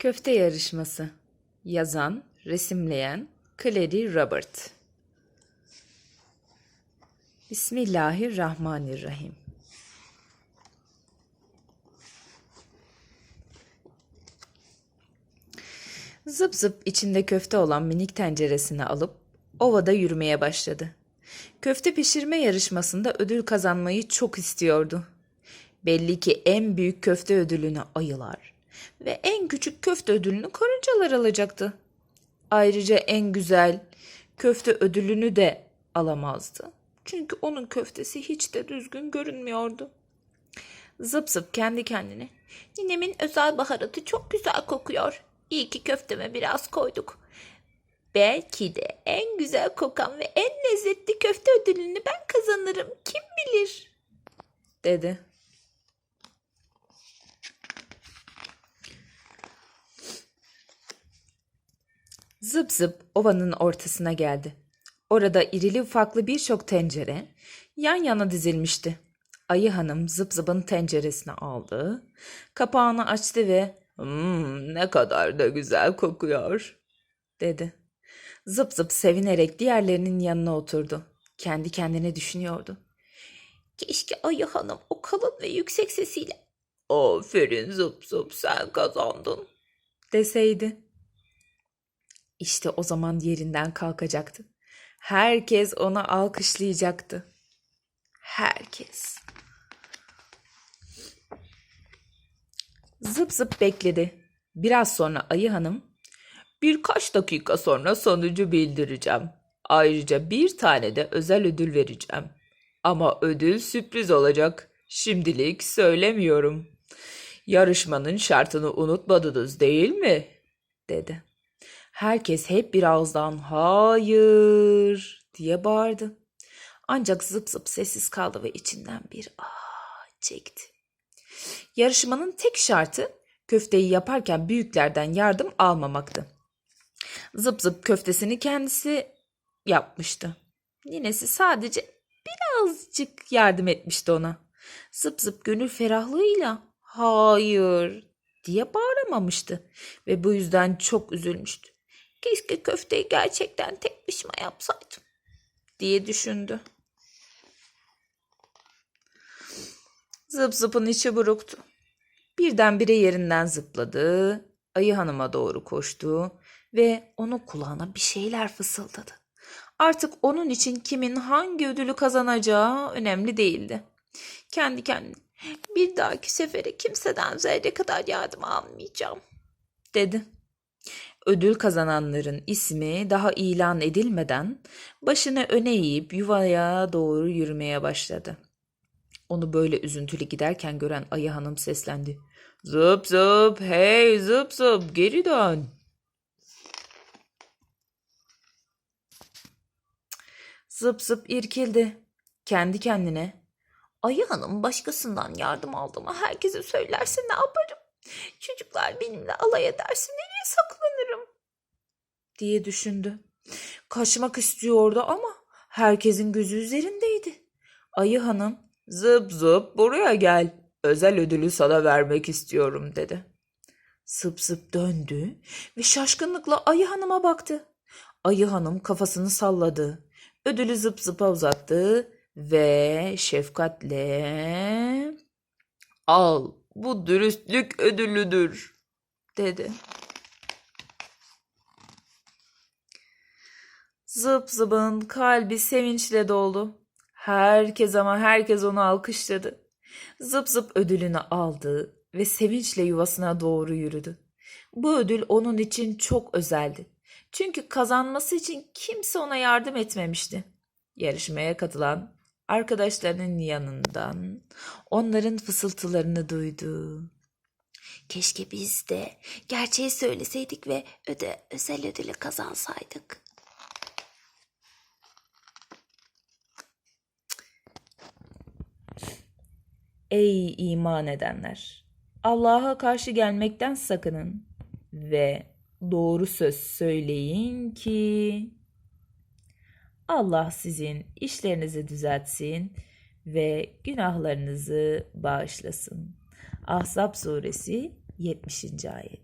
Köfte yarışması. Yazan, resimleyen Clary Robert. Bismillahirrahmanirrahim. Zıp zıp içinde köfte olan minik tenceresini alıp ovada yürümeye başladı. Köfte pişirme yarışmasında ödül kazanmayı çok istiyordu. Belli ki en büyük köfte ödülünü ayılar ve en küçük köfte ödülünü karıncalar alacaktı. Ayrıca en güzel köfte ödülünü de alamazdı. Çünkü onun köftesi hiç de düzgün görünmüyordu. Zıp zıp kendi kendine. Ninemin özel baharatı çok güzel kokuyor. İyi ki köfteme biraz koyduk. Belki de en güzel kokan ve en lezzetli köfte ödülünü ben kazanırım. Kim bilir? dedi. Zıp zıp ovanın ortasına geldi. Orada irili ufaklı birçok tencere yan yana dizilmişti. Ayı hanım zıp zıpın tenceresini aldı, kapağını açtı ve "Hmm, ne kadar da güzel kokuyor." dedi. Zıp zıp sevinerek diğerlerinin yanına oturdu. Kendi kendine düşünüyordu. Keşke ayı hanım o kalın ve yüksek sesiyle "Aferin zıp zıp sen kazandın." deseydi. İşte o zaman yerinden kalkacaktı. Herkes onu alkışlayacaktı. Herkes. Zıp zıp bekledi. Biraz sonra ayı hanım, birkaç dakika sonra sonucu bildireceğim. Ayrıca bir tane de özel ödül vereceğim. Ama ödül sürpriz olacak. Şimdilik söylemiyorum. Yarışmanın şartını unutmadınız değil mi? dedi. Herkes hep bir ağızdan hayır diye bağırdı. Ancak zıp zıp sessiz kaldı ve içinden bir ah çekti. Yarışmanın tek şartı köfteyi yaparken büyüklerden yardım almamaktı. Zıp zıp köftesini kendisi yapmıştı. Ninesi sadece birazcık yardım etmişti ona. Zıp zıp gönül ferahlığıyla hayır diye bağıramamıştı ve bu yüzden çok üzülmüştü. Keşke köfteyi gerçekten tek başıma yapsaydım diye düşündü. Zıp zıpın içi buruktu. Birdenbire yerinden zıpladı, ayı hanıma doğru koştu ve onun kulağına bir şeyler fısıldadı. Artık onun için kimin hangi ödülü kazanacağı önemli değildi. Kendi kendine bir dahaki sefere kimseden zerre kadar yardım almayacağım dedi. Ödül kazananların ismi daha ilan edilmeden başını öne eğip yuvaya doğru yürümeye başladı. Onu böyle üzüntülü giderken gören ayı hanım seslendi. Zıp zıp hey zıp zıp geri dön. Zıp zıp irkildi. Kendi kendine. Ayı hanım başkasından yardım aldığımı herkese söylerse ne yaparım? Çocuklar benimle alay ederse nereye saklanırım? Diye düşündü. Kaçmak istiyordu ama herkesin gözü üzerindeydi. Ayı hanım zıp zıp buraya gel. Özel ödülü sana vermek istiyorum dedi. Zıp zıp döndü ve şaşkınlıkla ayı hanıma baktı. Ayı hanım kafasını salladı. Ödülü zıp zıpa uzattı ve şefkatle al bu dürüstlük ödülüdür dedi. Zıp zıbın kalbi sevinçle doldu. Herkes ama herkes onu alkışladı. Zıp zıp ödülünü aldı ve sevinçle yuvasına doğru yürüdü. Bu ödül onun için çok özeldi. Çünkü kazanması için kimse ona yardım etmemişti. Yarışmaya katılan arkadaşlarının yanından onların fısıltılarını duydu. Keşke biz de gerçeği söyleseydik ve öde özel ödülü kazansaydık. Ey iman edenler! Allah'a karşı gelmekten sakının ve doğru söz söyleyin ki Allah sizin işlerinizi düzeltsin ve günahlarınızı bağışlasın. Ahzab suresi 70. ayet.